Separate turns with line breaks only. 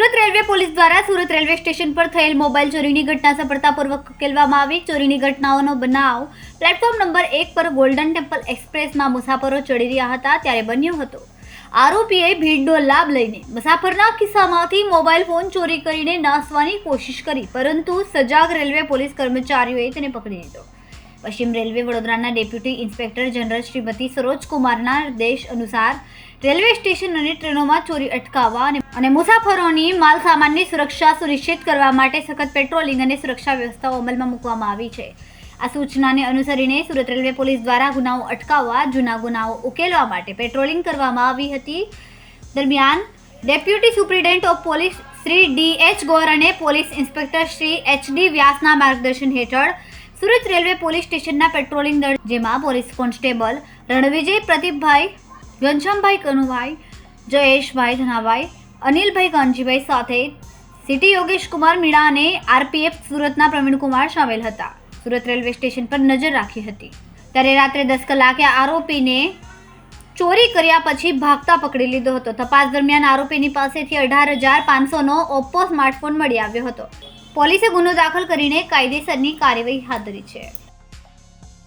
Surat railway police દ્વારા Surat railway station પર થયેલ મોબાઈલ ચોરીની ઘટના સફળતાપૂર્વક ઉકેલવામાં આવી. ચોરીની ઘટનાઓનો બનાવ પ્લેટફોર્મ નંબર એક પર ગોલ્ડન ટેમ્પલ એક્સપ્રેસમાં મુસાફરો ચડી રહ્યા હતા ત્યારે બન્યો હતો. આરોપીએ ભીડનો લાભ લઈને મુસાફરના ખિસ્સામાંથી મોબાઈલ ફોન ચોરી કરીને નાસવાની કોશિશ કરી, પરંતુ સજાગ રેલવે પોલીસ કર્મચારીઓએ તેને પકડી લીધો. પશ્ચિમ રેલવે વડોદરાના deputy inspector general Shrimati Saroj કુમારના નિર્દેશ અનુસાર રેલવે સ્ટેશન અને ટ્રેનોમાં ચોરી અટકાવવા અને મુસાફરોની માલ સામાનની સુરક્ષા સુનિશ્ચિત કરવા માટે સખત પેટ્રોલિંગ અને સુરક્ષા વ્યવસ્થાઓ અમલમાં મૂકવામાં આવી છે. આ સૂચનાને અનુસરીને સુરત રેલવે પોલીસ દ્વારા ગુનાઓ અટકાવવા, જૂના ગુનાઓ ઉકેલવા માટે પેટ્રોલિંગ કરવામાં આવી હતી. દરમિયાન deputy superintendent of police Shri D H Gor અને police inspector Shri H D વ્યાસના માર્ગદર્શન હેઠળ સુરત રેલવે પોલીસ સ્ટેશનના પેટ્રોલિંગ દળ, જેમાં પોલીસ કોન્સ્ટેબલ રણવિજય પ્રદીપભાઈ, ઘનશ્યામભાઈ કનુભાઈ, જયેશભાઈ ધનાભાઈ, અનિલભાઈ કાનજીભાઈ સાથે સિટી યોગેશ કુમાર મીણા અને આરપીએફ સુરતના પ્રવીણકુમાર સામેલ હતા. સુરત રેલવે સ્ટેશન પર નજર રાખી હતી. ત્યારે રાત્રે દસ કલાકે આરોપીને ચોરી કર્યા પછી ભાગતા પકડી લીધો હતો. તપાસ દરમિયાન આરોપીની પાસેથી અઢાર હજાર પાંચસોનો ઓપ્પો સ્માર્ટફોન મળી આવ્યો હતો. પોલીસે ગુનો દાખલ કરીને કાયદેસરની કાર્યવાહી હાથ ધરી છે.